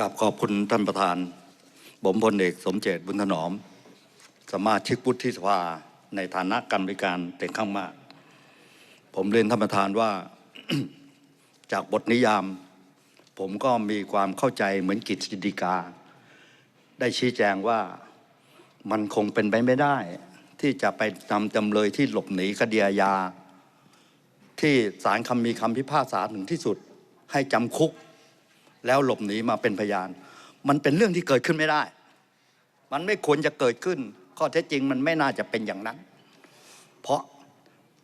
กับขอบคุณท่านประธาน ผมพลเอกสมเจตบุญถนอม สมาชิกวุฒิสภาในฐานะกรรมการเป็นข้างมาก ผมเรียนท่านประธานว่าจากบทนิยาม ผมก็มีความเข้าใจเหมือนกิจสิกา ได้ชี้แจงว่ามันคงเป็นไปไม่ได้ ที่จะไปนำจำเลยที่หลบหนีคดีอาญาที่ศาลคำมีคำพิพากษาถึงที่สุดให้จำคุก แล้วหลบหนีมาเป็นพยาน มันเป็นเรื่องที่เกิดขึ้นไม่ได้ มันไม่ควรจะเกิดขึ้น ข้อเท็จจริงมันไม่น่าจะเป็นอย่างนั้น เพราะ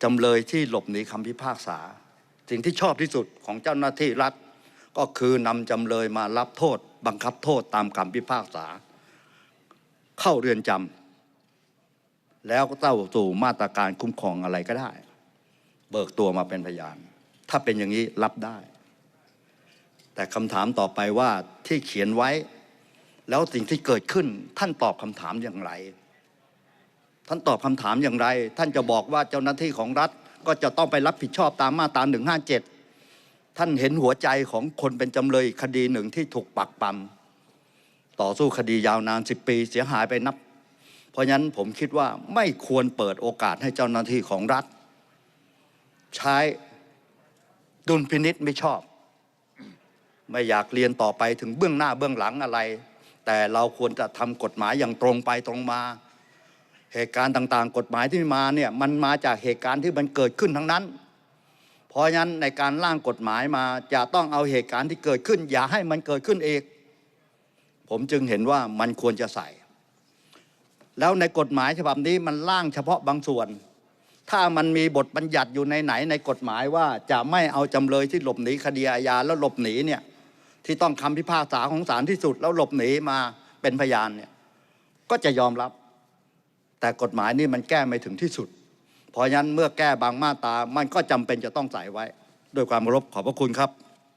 จำเลยที่หลบหนีคำพิพากษา สิ่งที่ชอบที่สุดของเจ้าหน้าที่รัฐ ก็คือนำจำเลยมารับโทษ บังคับโทษตามคำพิพากษา เข้าเรือนจำแล้วก็เต้าสู่มาตรการคุ้มครองอะไรก็ได้ เบิกตัวมาเป็นพยาน ถ้าเป็นอย่างนี้รับได้ แต่คำถามต่อไปว่าที่เขียนไว้ แล้วสิ่งที่เกิดขึ้น ท่านตอบคำถามอย่างไร ท่านตอบคำถามอย่างไร ท่านจะบอกว่าเจ้าหน้าที่ของรัฐก็จะต้องไปรับผิดชอบตามมาตรา157ท่านเห็นหัวใจของคนเป็นจำเลยคดีหนึ่งที่ถูกปักปั๊มต่อสู้คดียาวนาน10ปีเสียหายไปนับ เพราะฉะนั้นผมคิดว่าไม่ควรเปิดโอกาสให้เจ้าหน้าที่ของรัฐ ใช้ดุลพินิษไม่ชอบ ไม่อยากเรียนต่อไปถึงเบื้องหน้าเบื้องหลังอะไร แต่เราควรจะทำกฎหมายอย่างตรงไปตรงมา เหตุการณ์ต่างๆ กฎหมายที่มาเนี่ยมันมาจากเหตุการณ์ที่มันเกิดขึ้นทั้งนั้น เพราะฉะนั้นในการร่างกฎหมายมาจะต้องเอาเหตุการณ์ที่เกิดขึ้น อย่าให้มันเกิดขึ้นเองผมจึงเห็นว่ามันควรจะใส่ แล้วในกฎหมายฉบับนี้มันร่างเฉพาะบางส่วน ถ้ามันมีบทบัญญัติอยู่ในไหนในกฎหมายว่าจะไม่เอาจำเลยที่หลบหนีคดีอาญาแล้วหลบหนีเนี่ย ที่ต้องคำพิพากษาของศาลที่สุด แล้วหลบหนีมาเป็นพยานเนี่ยก็จะยอมรับ แต่กฎหมายนี่มันแก้ไม่ถึงที่สุด เพราะฉะนั้นเมื่อแก้บางมาตรามันก็จำเป็นจะต้องใส่ไว้ ด้วยความเคารพขอบพระคุณครับ